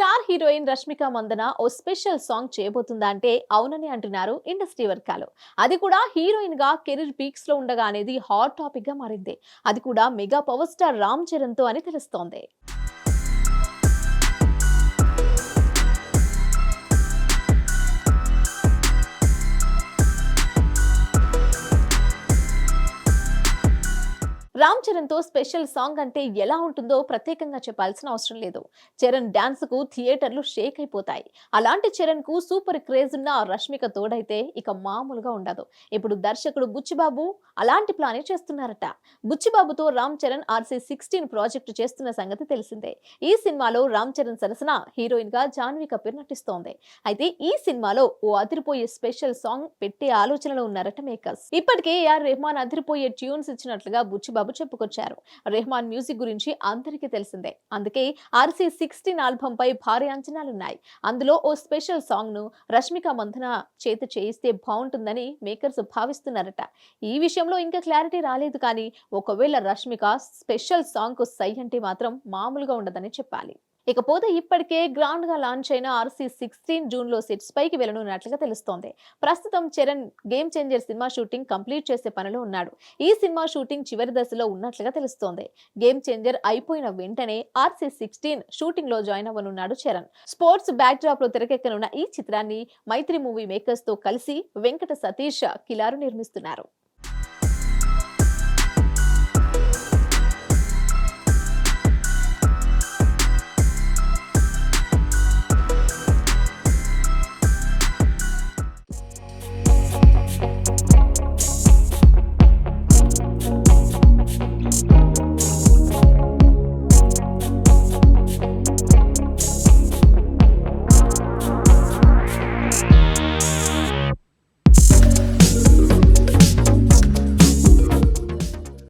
Star heroine Rashmika Mandanna ఓ special song చేయబోతుందా అంటే అవునని అంటున్నారు ఇండస్ట్రీ వర్గాలు. అది కూడా హీరోయిన్గా కెరీర్ పీక్స్లో ఉండగా అనేది హాట్ టాపిక్గా మారింది. అది కూడా మెగా పవర్ స్టార్ రామ్ చరణ్తో అని తెలుస్తోంది. రామ్ చరణ్తో స్పెషల్ సాంగ్ అంటే ఎలా ఉంటుందో ప్రత్యేకంగా చెప్పాల్సిన అవసరం లేదు. చరణ్ డాన్స్కు థియేటర్లు షేక్ అయిపోతాయి. అలాంటి చరణ్కు సూపర్ క్రేజ్ ఉన్న రష్మిక తోడైతే ఇక మామూలుగా ఉండదు. ఇప్పుడు దర్శకుడు బుచ్చిబాబు అలాంటి ప్లానే చేస్తున్నారట. బుచ్చిబాబుతో Ram Charan RC sixteen project చేస్తున్న సంగతి తెలిసిందే. ఈ సినిమాలో రామ్ చరణ్ సరసన హీరోయిన్గా జాన్వి కపూర్ నటిస్తోంది. అయితే ఈ సినిమాలో ఓ అదిరిపోయే స్పెషల్ సాంగ్ పెట్టే ఆలోచనలో ఉన్నారట మేకర్స్. ఇప్పటికే ఏఆర్ రెహమాన్ అదిరిపోయే ట్యూన్స్ ఇచ్చినట్లుగా బుచ్చిబాబు చెప్పుకొచ్చారు. రెహమాన్ మ్యూజిక్ గురించి అందరికీ తెలిసిందే. అందుకే ఆర్సీ సిక్స్టీన్ ఆల్బమ్ పై భారీ అంచనాలున్నాయి. అందులో ఓ స్పెషల్ సాంగ్ను రష్మిక మంధన చేత చేయిస్తే బాగుంటుందని మేకర్స్ భావిస్తున్నారట. ఈ విషయంలో ఇంకా క్లారిటీ రాలేదు కానీ ఒకవేళ రష్మిక స్పెషల్ సాంగ్కు సై అంటే మాత్రం మామూలుగా ఉండదని చెప్పాలి. ఇకపోతే ఇప్పటికే గ్రాండ్గా లాంచ్ అయిన ఆర్సీ సిక్స్టీన్ జూన్లో సెట్స్ పైకి వెళ్ళనున్నట్లుగా తెలుస్తోంది. ప్రస్తుతం Charan game changer cinema shooting complete చేసే పనిలో ఉన్నాడు. ఈ సినిమా షూటింగ్ చివరి దశలో ఉన్నట్లుగా తెలుస్తోంది. గేమ్ చేంజర్ అయిపోయిన వెంటనే ఆర్సీ సిక్స్టీన్ షూటింగ్లో జాయిన్ అవ్వనున్నాడు చరణ్. స్పోర్ట్స్ బ్యాక్ డ్రాప్లో తెరకెక్కనున్న ఈ చిత్రాన్ని మైత్రి మూవీ మేకర్స్తో కలిసి వెంకట సతీష్ కిలారు నిర్మిస్తున్నారు.